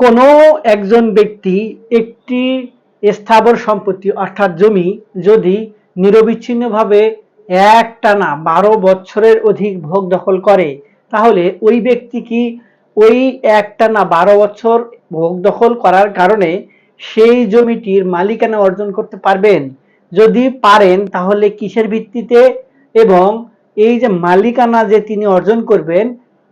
কোনো একজন ব্যক্তি একটি স্থাবর সম্পত্তি, অর্থাৎ জমি, যদি নিরবিচ্ছিন্নভাবে একটানা বারো বছরের অধিক ভোগ দখল করে, তাহলে ওই ব্যক্তি কি ওই একটানা বারো বছর ভোগ দখল করার কারণে সেই জমিটির মালিকানা অর্জন করতে পারবেন? যদি পারেন, তাহলে কিসের ভিত্তিতে? এবং এই যে মালিকানা যে তিনি অর্জন করবেন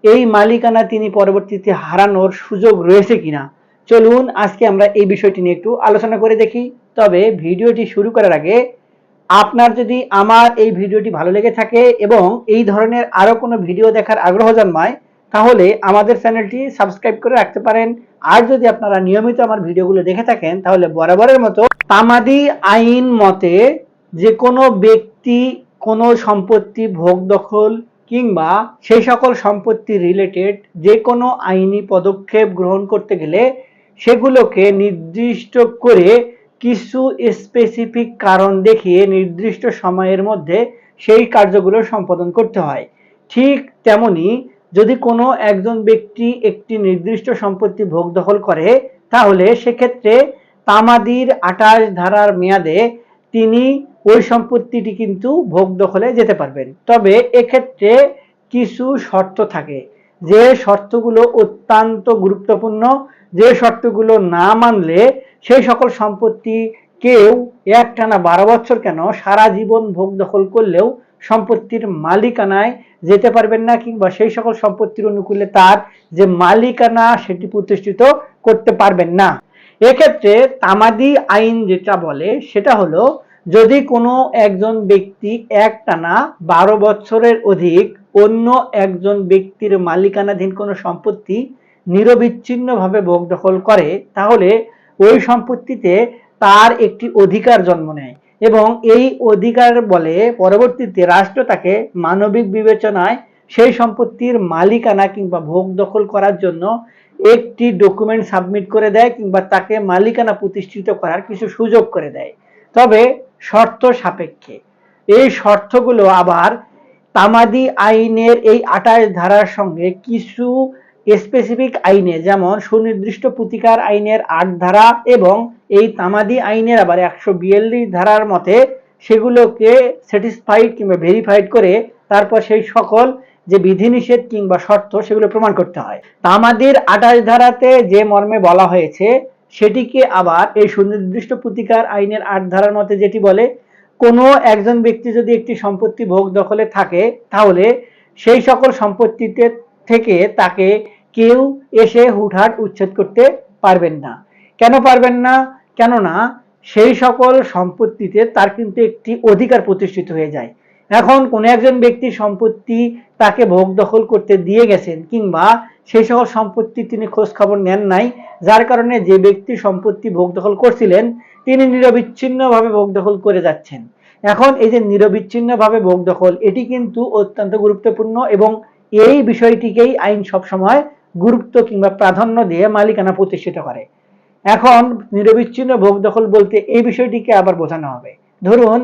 এই মালিকানা তিনি পরবর্তীতে হারানোর সুযোগ রয়েছে কিনা? চলুন আজকে আমরা এই বিষয়টি নিয়ে একটু আলোচনা করে দেখি। তবে ভিডিওটি শুরু করার আগে আপনার যদি আমার এই ভিডিওটি ভালো লেগে থাকে এবং এই ধরনের আরও কোনো ভিডিও দেখার আগ্রহ জন্মায়, তাহলে আমাদের চ্যানেলটি সাবস্ক্রাইব করে রাখতে পারেন। আর যদি আপনারা নিয়মিত আমার ভিডিওগুলো দেখে থাকেন, তাহলে বরাবরের মতো তামাদি আইন মতে যে কোনো ব্যক্তি কোনো সম্পত্তি, ভোগ, দখল কিংবা সেই সকল সম্পত্তি রিলেটেড যে কোনো আইনি পদক্ষেপ গ্রহণ করতে গেলে সেগুলোকে নির্দিষ্ট করে কিছু স্পেসিফিক কারণ দেখিয়ে নির্দিষ্ট সময়ের মধ্যে সেই কার্যগুলো সম্পাদন করতে হয়। ঠিক তেমনি যদি কোনো একজন ব্যক্তি একটি নির্দিষ্ট সম্পত্তি ভোগ দখল করে, তাহলে সেক্ষেত্রে তামাদির আঠাশ ধারার মেয়াদে তিনি ওই সম্পত্তিটি কিন্তু ভোগ দখলে যেতে পারবেন। তবে এক্ষেত্রে কিছু শর্ত থাকে। যে শর্তগুলো অত্যন্ত গুরুত্বপূর্ণ, যে শর্তগুলো না মানলে সেই সকল সম্পত্তি কেউ একটানা বারো বছর কেন সারা জীবন ভোগ দখল করলেও সম্পত্তির মালিকানায় যেতে পারবেন না কিংবা সেই সকল সম্পত্তির অনুকূলে তার যে মালিকানা সেটি প্রতিষ্ঠিত করতে পারবেন না। এক্ষেত্রে তামাদি আইন যেটা বলে, সেটা হলো যদি কোনো একজন ব্যক্তি একটানা বারো বছরের অধিক অন্য একজন ব্যক্তির মালিকানাধীন কোনো সম্পত্তি নিরবিচ্ছিন্নভাবে ভোগ দখল করে, তাহলে ওই সম্পত্তিতে তার একটি অধিকার জন্ম নেয় এবং এই অধিকার বলে পরবর্তীতে রাষ্ট্র তাকে মানবিক বিবেচনায় সেই সম্পত্তির মালিকানা কিংবা ভোগ দখল করার জন্য একটি ডকুমেন্ট সাবমিট করে দেয় কিংবা তাকে মালিকানা প্রতিষ্ঠিত করার কিছু সুযোগ করে দেয়। তবে শর্ত সাপেক্ষে। এই শর্তগুলো আবার তামাদি আইনের এই আঠাশ ধারার সঙ্গে কিছু স্পেসিফিক আইনে, যেমন সুনির্দিষ্ট প্রতিকার আইনের আট ধারা এবং এই তামাদি আইনের আবার একশো বিয়াল্লিশ ধারার মতে সেগুলোকে স্যাটিসফাইড কিংবা ভেরিফাইড করে তারপর সেই সকল যে বিধিনিষেধ কিংবা শর্ত সেগুলো প্রমাণ করতে হয়। তামাদির আঠাশ ধারাতে যে মর্মে বলা হয়েছে, সেটিকে আবার এই সুনির্দিষ্ট প্রতিকার আইনের আট ধারার মতে যেটি বলে, কোনো একজন ব্যক্তি যদি একটি সম্পত্তি ভোগ দখলে থাকে, তাহলে সেই সকল সম্পত্তিতে থেকে তাকে কেউ এসে হুটহাট উচ্ছেদ করতে পারবেন না। কেন পারবেন না? কেননা সেই সকল সম্পত্তিতে তার কিন্তু একটি অধিকার প্রতিষ্ঠিত হয়ে যায়। এখন কোন একজন ব্যক্তি সম্পত্তি তাকে ভোগ দখল করতে দিয়ে গেছেন কিংবা সেই সকল সম্পত্তি তিনি খোঁজ খবর নেন নাই, যার কারণে যে ব্যক্তি সম্পত্তি ভোগ দখল করছিলেন, তিনি নিরবিচ্ছিন্নভাবে ভোগ দখল করে যাচ্ছেন। এখন এই যে নিরবিচ্ছিন্নভাবে ভোগ দখল, এটি কিন্তু অত্যন্ত গুরুত্বপূর্ণ এবং এই বিষয়টিকেই আইন সবসময় গুরুত্ব কিংবা প্রাধান্য দিয়ে মালিকানা প্রতিষ্ঠিত করে। এখন নিরবিচ্ছিন্ন ভোগ দখল বলতে এই বিষয়টিকে আবার বোঝানো হবে। ধরুন,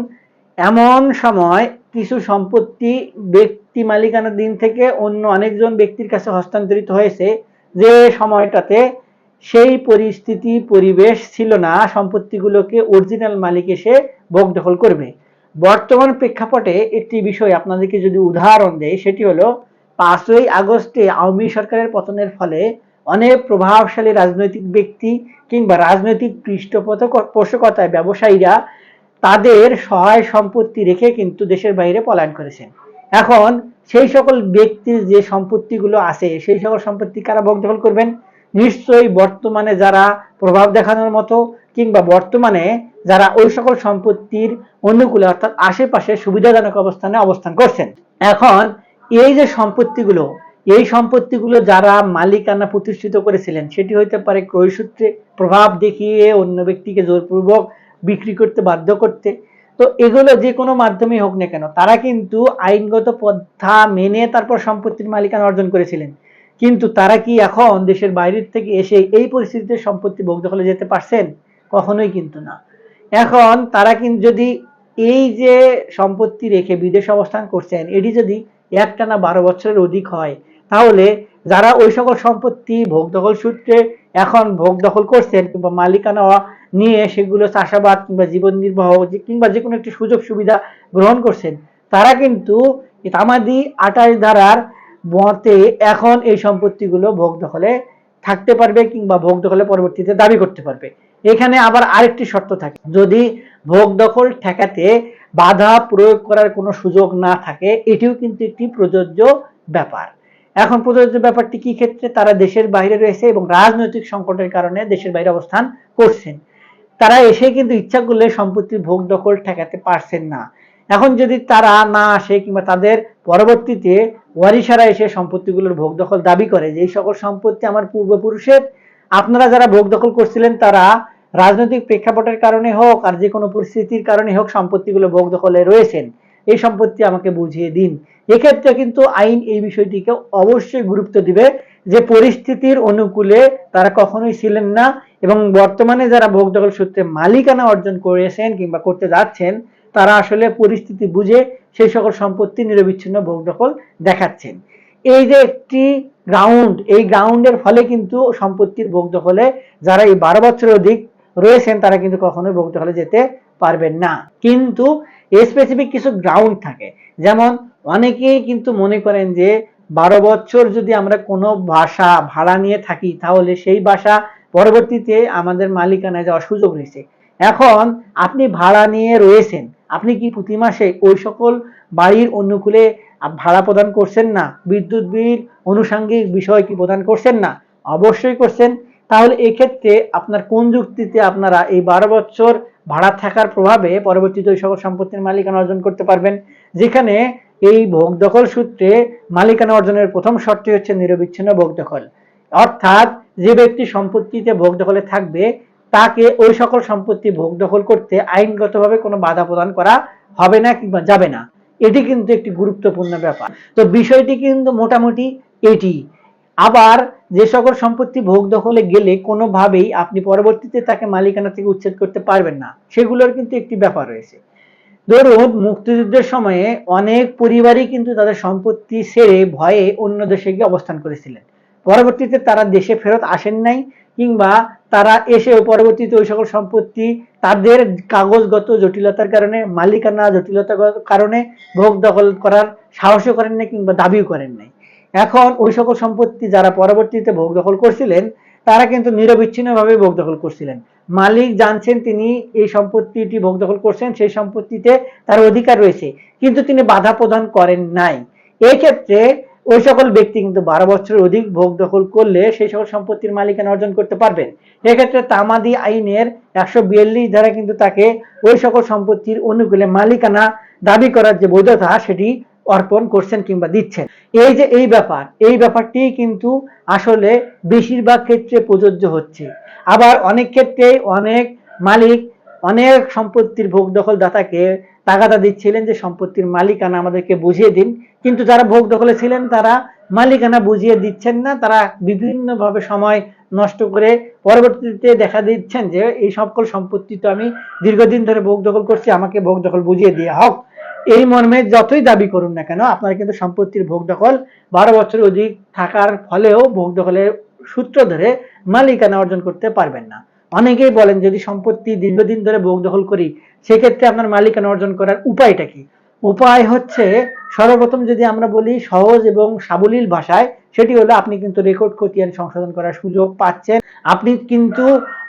এমন সময় কিছু সম্পত্তি ব্যক্তি মালিকানার দিন থেকে অন্য অনেকজন ব্যক্তির কাছে হস্তান্তরিত হয়েছে। যে সময়টাতে সেই পরিস্থিতি, পরিবেশ ছিল না। সম্পত্তিগুলোকে অরিজিনাল মালিক এসে ভোগ দখল করবে। বর্তমান প্রেক্ষাপটে একটি বিষয় আপনাদেরকে যদি উদাহরণ দেয় সেটি হলো, পাঁচই আগস্টে আওয়ামী সরকারের পতনের ফলে অনেক প্রভাবশালী রাজনৈতিক ব্যক্তি কিংবা রাজনৈতিক পৃষ্ঠপোষকতায় ব্যবসায়ীরা তাদের সহায় সম্পত্তি রেখে কিন্তু দেশের বাইরে পলায়ন করেছেন। এখন সেই সকল ব্যক্তির যে সম্পত্তিগুলো আছে, সেই সকল সম্পত্তি কারা ভোগ দখল করবেন? নিশ্চয়ই বর্তমানে যারা প্রভাব দেখানোর মতো কিংবা বর্তমানে যারা ওই সকল সম্পত্তির অনুকূলে অর্থাৎ আশেপাশে সুবিধাজনক অবস্থানে অবস্থান করছেন। এখন এই যে সম্পত্তিগুলো, এই সম্পত্তিগুলো যারা মালিকানা প্রতিষ্ঠিত করেছিলেন, সেটি হইতে পারে ক্রয়সূত্রে প্রভাব দেখিয়ে অন্য ব্যক্তিকে জোরপূর্বক বিক্রি করতে বাধ্য করতে। তো এগুলো যে কোনো মাধ্যমে হোক না কেন, তারা কিন্তু আইনগত পন্থা মেনে তারপর সম্পত্তির মালিকানা অর্জন করেছিলেন। কিন্তু তারা কি এখন দেশের বাইরের থেকে এসে এই পরিস্থিতিতে সম্পত্তি ভোগ দখলে যেতে পারছেন? কখনোই কিন্তু না। এখন তারা কিন্তু যদি এই যে সম্পত্তি রেখে বিদেশ অবস্থান করছেন, এটি যদি একটানা বারো বছরের অধিক হয়, তাহলে যারা ওই সকল সম্পত্তি ভোগ দখল সূত্রে এখন ভোগ দখল করছেন কিংবা মালিকানা নিয়ে সেগুলো চাষাবাদ কিংবা জীবন নির্বাহ কিংবা যে কোনো একটি সুযোগ সুবিধা গ্রহণ করছেন, তারা কিন্তু তামাদি আটাশ ধারার মতে এখন এই সম্পত্তিগুলো ভোগ দখলে থাকতে পারবে কিংবা ভোগ দখলে পরবর্তীতে দাবি করতে পারবে। এখানে আবার আরেকটি শর্ত থাকে, যদি ভোগ দখল ঠেকাতে বাধা প্রয়োগ করার কোনো সুযোগ না থাকে, এটিও কিন্তু একটি প্রযোজ্য ব্যাপার। এখন প্রযোজ্য ব্যাপারটি কি ক্ষেত্রে? তারা দেশের বাইরে রয়েছে এবং রাজনৈতিক সংকটের কারণে দেশের বাইরে অবস্থান করছেন। তারা এসে কিন্তু ইচ্ছা করলে সম্পত্তির ভোগ দখল ঠেকাতে পারছেন না। এখন যদি তারা না আসে কিংবা তাদের পরবর্তীতে ওয়ারিসারা এসে সম্পত্তিগুলোর ভোগ দখল দাবি করে যে, এই সকল সম্পত্তি আমার পূর্বপুরুষের। আপনারা যারা ভোগ দখল করছিলেন, তারা রাজনৈতিক প্রেক্ষাপটের কারণে হোক আর যে কোনো পরিস্থিতির কারণে হোক সম্পত্তিগুলো ভোগ দখলে রয়েছেন। এই সম্পত্তি আমাকে বুঝিয়ে দিন। এক্ষেত্রে কিন্তু আইন এই বিষয়টিকে অবশ্যই গুরুত্ব দিবে যে পরিস্থিতির অনুকূলে তারা কখনোই ছিলেন না এবং বর্তমানে যারা ভোগ দখল সূত্রে মালিকানা অর্জন করেছেন কিংবা করতে যাচ্ছেন, তারা আসলে পরিস্থিতি বুঝে সেই সকল সম্পত্তি নিরবিচ্ছিন্ন ভোগ দখল দেখাচ্ছেন। এই যে একটি গ্রাউন্ড এই গ্রাউন্ডের ফলে কিন্তু সম্পত্তির ভোগ দখলে যারা এই বারো বছরের অধিক রয়েছেন, তারা কিন্তু কখনোই ভোগ দখলে যেতে পারবেন না। কিন্তু স্পেসিফিক কিছু গ্রাউন্ড থাকে। যেমন অনেকেই কিন্তু মনে করেন যে, বারো বছর যদি আমরা কোনো ভাষা ভাড়া নিয়ে থাকি, তাহলে সেই ভাষা পরবর্তীতে আমাদের মালিকানায় যাওয়ার সুযোগ রয়েছে। এখন আপনি ভাড়া নিয়ে রয়েছেন, আপনি কি প্রতি মাসে ওই সকল বাড়ির অনুকূলে ভাড়া প্রদান করছেন না? বিদ্যুৎ বিল অনুষঙ্গিক বিষয় কি প্রদান করছেন না? অবশ্যই করছেন। তাহলে এক্ষেত্রে আপনার কোন যুক্তিতে আপনারা এই বারো বছর ভাড়া থাকার প্রভাবে পরবর্তীতে ওই সকল সম্পত্তির মালিকানা অর্জন করতে পারবেন, যেখানে এই ভোগ দখল সূত্রে মালিকানা অর্জনের প্রথম শর্তই হচ্ছে নিরবিচ্ছিন্ন ভোগ দখল। অর্থাৎ যে ব্যক্তি সম্পত্তিতে ভোগ দখলে থাকবে, তাকে ওই সকল সম্পত্তি ভোগ দখল করতে আইনগতভাবে কোনো বাধা প্রদান করা হবে না কিংবা যাবে না। এটি কিন্তু একটি গুরুত্বপূর্ণ ব্যাপার। তো বিষয়টি কিন্তু মোটামুটি এটি। আবার যে সকল সম্পত্তি ভোগ দখলে গেলে কোনোভাবেই আপনি পরবর্তীতে তাকে মালিকানা থেকে উচ্ছেদ করতে পারবেন না। সেগুলোর কিন্তু একটি ব্যাপার রয়েছে। ধরুন, মুক্তিযুদ্ধের সময়ে অনেক পরিবারই কিন্তু তাদের সম্পত্তি ছেড়ে ভয়ে অন্য দেশে গিয়ে অবস্থান করেছিলেন। পরবর্তীতে তারা দেশে ফেরত আসেন নাই, কিংবা তারা এসেও পরবর্তীতে ওই সকল সম্পত্তি তাদের কাগজগত জটিলতার কারণে, মালিকানা জটিলতার কারণে ভোগ দখল করার সাহসও করেন নাই, কিংবা দাবিও করেন নাই। এখন ওই সকল সম্পত্তি যারা পরবর্তীতে ভোগ দখল করছিলেন, তারা কিন্তু নিরবিচ্ছিন্নভাবে ভোগ দখল করছিলেন। মালিক জানছেন তিনি এই সম্পত্তিটি ভোগ দখল করছেন, সেই সম্পত্তিতে তার অধিকার রয়েছে, কিন্তু তিনি বাধা প্রদান করেন নাই। এই ক্ষেত্রে ওই সকল ব্যক্তি কিন্তু বারো বছরের অধিক ভোগ দখল করলে সেই সকল সম্পত্তির মালিকানা অর্জন করতে পারবেন। এক্ষেত্রে তামাদি আইনের একশো বিয়াল্লিশ ধারা কিন্তু তাকে ওই সকল সম্পত্তির অনুকূলে মালিকানা দাবি করার যে বৈধতা, সেটি অর্পণ করছেন কিংবা দিচ্ছেন। এই যে এই ব্যাপার, এই ব্যাপারটি কিন্তু আসলে বেশিরভাগ ক্ষেত্রে প্রযোজ্য হচ্ছে। আবার অনেক ক্ষেত্রে অনেক মালিক, অনেক সম্পত্তির ভোগ দখল দাতাকে তাগাদা দিচ্ছিলেন যে সম্পত্তির মালিকানা আমাদেরকে বুঝিয়ে দিন। কিন্তু যারা ভোগ দখলে ছিলেন, তারা মালিকানা বুঝিয়ে দিচ্ছেন না। তারা বিভিন্নভাবে সময় নষ্ট করে পরবর্তীতে দেখা দিচ্ছেন যে, এই সকল সম্পত্তি তো আমি দীর্ঘদিন ধরে ভোগ দখল করছি, আমাকে ভোগ দখল বুঝিয়ে দেওয়া হোক। এই মর্মে যতই দাবি করুন না কেন, আপনারা কিন্তু সম্পত্তির ভোগ দখল বারো বছর অধিক থাকার ফলেও ভোগ দখলের সূত্র ধরে মালিকানা অর্জন করতে পারবেন না। অনেকেই বলেন, যদি সম্পত্তি দীর্ঘদিন ধরে ভোগ দখল করি, সেক্ষেত্রে আপনার মালিকানা অর্জন করার উপায়টা কি? উপায় হচ্ছে, সর্বপ্রথম যদি আমরা বলি সহজ এবং সাবলীল ভাষায়, সেটি হলো আপনি কিন্তু রেকর্ড খতিয়ান সংশোধন করার সুযোগ পাচ্ছেন। আপনি কিন্তু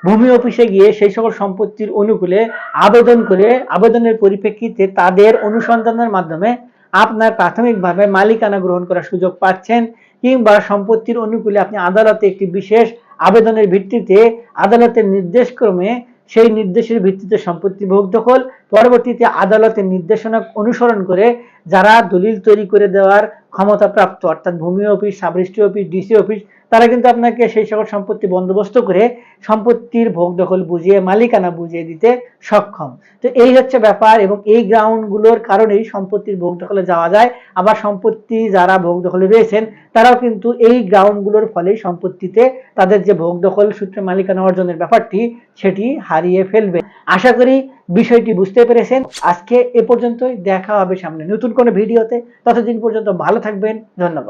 ভূমি অফিসে গিয়ে সেই সকল সম্পত্তির অনুকূলে আবেদন করে আবেদনের পরিপ্রেক্ষিতে তাদের অনুসন্ধানের মাধ্যমে আপনার প্রাথমিকভাবে মালিকানা গ্রহণ করার সুযোগ পাচ্ছেন কিংবা সম্পত্তির অনুকূলে আপনি আদালতে একটি বিশেষ আবেদনের ভিত্তিতে আদালতের নির্দেশক্রমে সেই নির্দেশের ভিত্তিতে সম্পত্তি ভোগ দখল, পরবর্তীতে আদালতের নির্দেশনা অনুসরণ করে যারা দলিল তৈরি করে দেওয়ার ক্ষমতা প্রাপ্ত অর্থাৎ ভূমি office subregistry office, DC office, তারা কিন্তু আপনাকে সেই সকল সম্পত্তি বন্দোবস্ত করে সম্পত্তির ভোগ দখল বুঝিয়ে, মালিকানা বুঝিয়ে দিতে সক্ষম। তো এই হচ্ছে ব্যাপার এবং এই গ্রাউন্ডগুলোর কারণেই সম্পত্তির ভোগ দখলে যাওয়া যায়। আবার সম্পত্তি যারা ভোগ দখলে রয়েছেন, তারাও কিন্তু এই গ্রাউন্ডগুলোর ফলে সম্পত্তিতে তাদের যে ভোগ দখল সূত্রে মালিকানা অর্জনের ব্যাপারটি, সেটি হারিয়ে ফেলবে। আশা করি বিষয়টি বুঝতে পেরেছেন। আজকে এ পর্যন্তই। দেখা হবে সামনে নতুন কোনো ভিডিওতে। ততদিন পর্যন্ত ভালো থাকবেন। ধন্যবাদ।